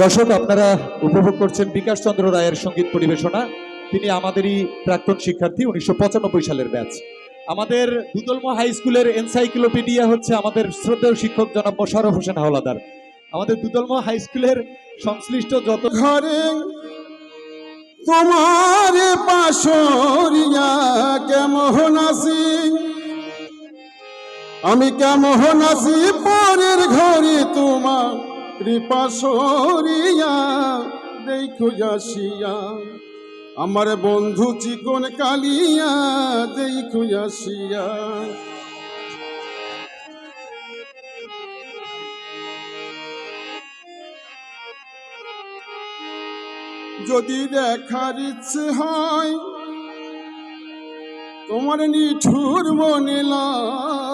দর্শক, আপনারা উপভোগ করছেন বিকাশ চন্দ্র রায়ের সংগীত পরিবেশনা। তিনি আমাদেরই প্রাক্তন শিক্ষার্থী, উনিশশো পঁচানব্বই সালের ব্যাচ। আমাদের দুদলমা হাই স্কুলের এনসাইক্লোপিডিয়া হচ্ছে আমাদের শ্রদ্ধেয় শিক্ষক জনাব মোশারফ হোসেন হাওলাদার। আমাদের দুদলমা হাই স্কুলের সংশ্লিষ্ট যত ঘরে তোমার পাশরিয়া কেমন আছি আমি কেমন আছি পরের ঘরে তোমার পাশরিয়া দেখো আসিয়া। আমার বন্ধু চিকন কালিয়া, দেখো আসিয়া। যদি দেখার ইচ্ছে হয়, তোমার নিঠুর মনে লয়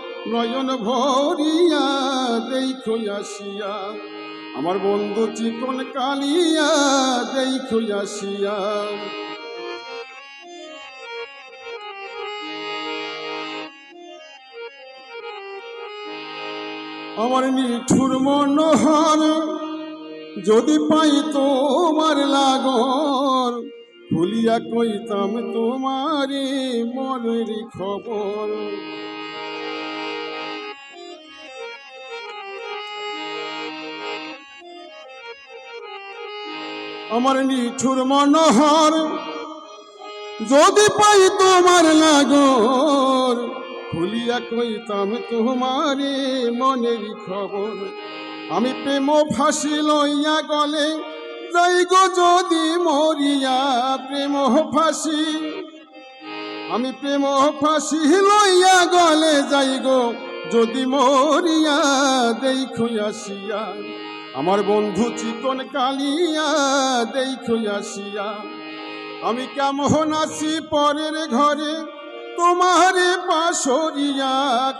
নয়ন ভরিয়া দেখো আসিয়া। আমার বন্ধু চিকন কালিয়া দেখো আসিয়া। আমার নিঠুর মনোহর, যদি পাই তোমার লাগর, ভুলিয়া কইতাম তোমারে মনের খবর। আমার নিঠুর মনোহর। যদি পাই তোমার লাগর, ভুলিয়া কইতাম তোমারে মনের খবর। আমি প্রেম ফাঁসি লইয়া গলে, যাই গো যদি মরিয়া প্রেম ফাঁসি। আমি প্রেম ফাঁসি লইয়া গলে, যাই গো যদি মরিয়া আসিয়া। আমার বন্ধু চিকন কালিয়া, দেখো আসিয়া, আমি কেমন আছি পরের ঘরে? তোমার পাশরিয়া,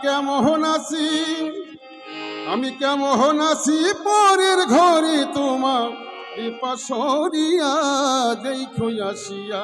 কেমন আছি? আমি কেমন আছি পরের ঘরে? তোমার পাশরিয়া, দেখো আসিয়া